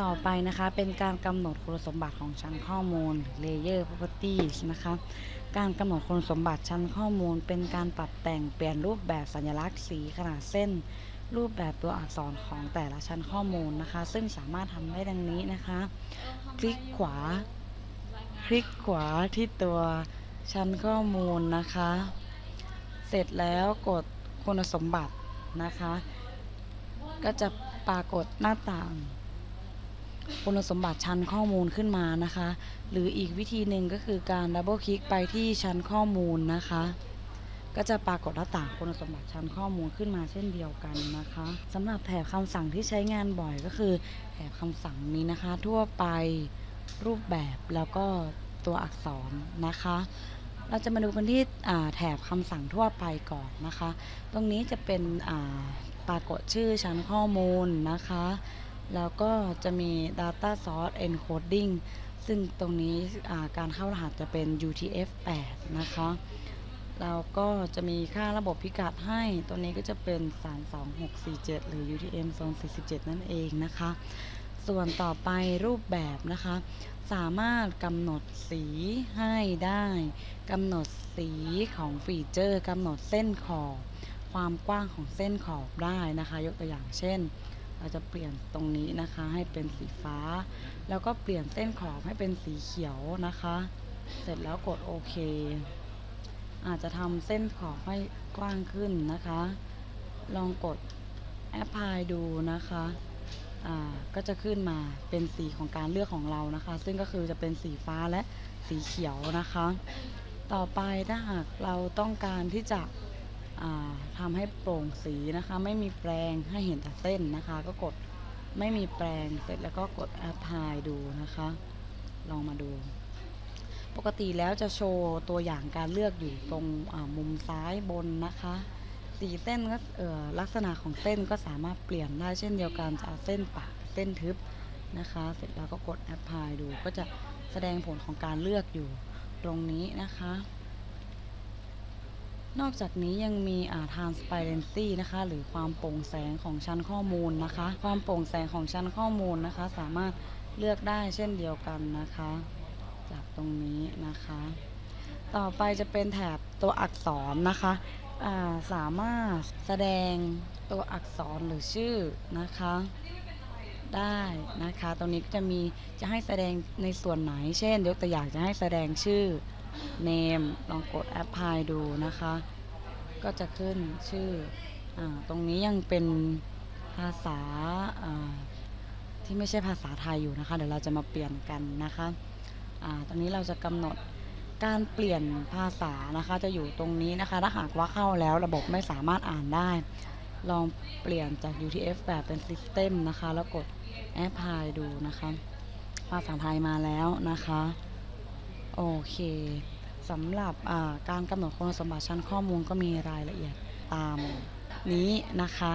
ต่อไปนะคะเป็นการกำหนดคุณสมบัติของชั้นข้อมูล Layer Properties นะคะการกำหนดคุณสมบัติชั้นข้อมูล เป็นการปรับแต่งเปลี่ยนรูปแบบสัญลักษณ์สีขนาดเส้น รูปแบบตัวอักษรของแต่ละชั้นข้อมูลนะคะ ซึ่งสามารถทำได้ดังนี้นะคะ คลิกขวา คลิกขวาที่ตัวชั้นข้อมูลนะคะ เสร็จแล้วกดคุณสมบัตินะคะ ก็จะปรากฏหน้าต่าง คุณสมบัติชั้นข้อมูลขึ้นมานะคะ หรืออีกวิธีหนึ่งก็คือการดับเบิลคลิกไปที่ชั้นข้อมูลนะคะ ก็จะปรากฏหน้าต่างคุณสมบัติชั้นข้อมูลขึ้นมาเช่นเดียวกันนะคะสำหรับแถบคำสั่งที่ใช้งานบ่อยก็คือแถบคำสั่งนี้นะคะ ทั่วไปรูปแบบแล้วก็ตัวอักษรนะคะ เราจะมาดูกันที่แถบคำสั่งทั่วไปก่อนนะคะ ตรงนี้จะเป็นปรากฏชื่อชั้นข้อมูลนะคะ แล้วก็จะมี data source encoding ซึ่งตรงนี้การเข้ารหัสจะเป็น UTF-8 นะคะ แล้วก็จะมีค่าระบบพิกัดให้ ตัวนี้ก็จะเป็น 32647 หรือ UTM 247 นั่นเองนะคะ ส่วนต่อไปรูปแบบนะคะ สามารถกำหนดสีให้ได้กำหนดสีของฟีเจอร์กำหนดเส้นขอบความกว้างของเส้นขอบได้นะคะ ยกตัวอย่างเช่น เราจะเปลี่ยนตรงนี้นะคะให้เป็นสีฟ้า แล้วก็เปลี่ยนเส้นขอบให้เป็นสีเขียวนะคะ เสร็จแล้วกดโอเค อาจจะทำเส้นขอบให้กว้างขึ้นนะคะ ลองกดแอปพลายดูนะคะก็จะขึ้นมาเป็นสีของการเลือกของเรานะคะ ซึ่งก็คือจะเป็นสีฟ้าและสีเขียวนะคะ ต่อไปถ้าหากเราต้องการที่จะ ทำให้โปร่งสีนะคะ ไม่มีแปรงให้เห็นแต่เส้นนะคะ ก็กดไม่มีแปรงเสร็จแล้วก็กดแอปพลายดูนะคะ ลองมาดู ปกติแล้วจะโชว์ตัวอย่างการเลือกอยู่ตรงมุมซ้ายบนนะคะสีเส้นก็ลักษณะของเส้นก็สามารถเปลี่ยนได้เช่นเดียวกันจะเอาเส้นปะเส้นทึบนะคะ เสร็จแล้วก็กดแอปพลายดูก็จะแสดงผลของการเลือกอยู่ตรงนี้นะคะ นอกจากนี้ยังมีอ่า transparency นะคะ หรือความโปร่งแสงของชั้นข้อมูลนะคะ ความโปร่งแสงของชั้นข้อมูลนะคะ สามารถเลือกได้เช่นเดียวกันนะคะ จากตรงนี้นะคะ ต่อไปจะเป็นแถบตัวอักษรนะคะาสามารถแสดงตัวอักษรหรือชื่อนะคะ ได้นะคะ ตรงนี้ก็จะมีจะให้แสดงในส่วนไหน เช่น ยกตัวอย่างจะให้แสดงชื่อ name ลองกด apply ดูนะคะ ก็จะขึ้นชื่ออตรงนี้ยังเป็นภาษาที่ไม่ใช่ภาษาไทยอยู่นะคะ เดี๋ยวเราจะมาเปลี่ยนกันนะคะอตรงนี้เราจะกำหนดการเปลี่ยนภาษานะคะจะอยู่ตรงนี้นะคะ ถ้าหากว่าเข้าแล้วระบบไม่สามารถอ่านได้ ลองเปลี่ยนจาก UTF แบบเป็น System นะคะ แล้วกด Apply ดูนะคะ ภาษาไทยมาแล้วนะคะ โอเคสำหรับการกำหนดคุณสมบัติชั้นข้อมูลก็มีรายละเอียดตามนี้นะคะ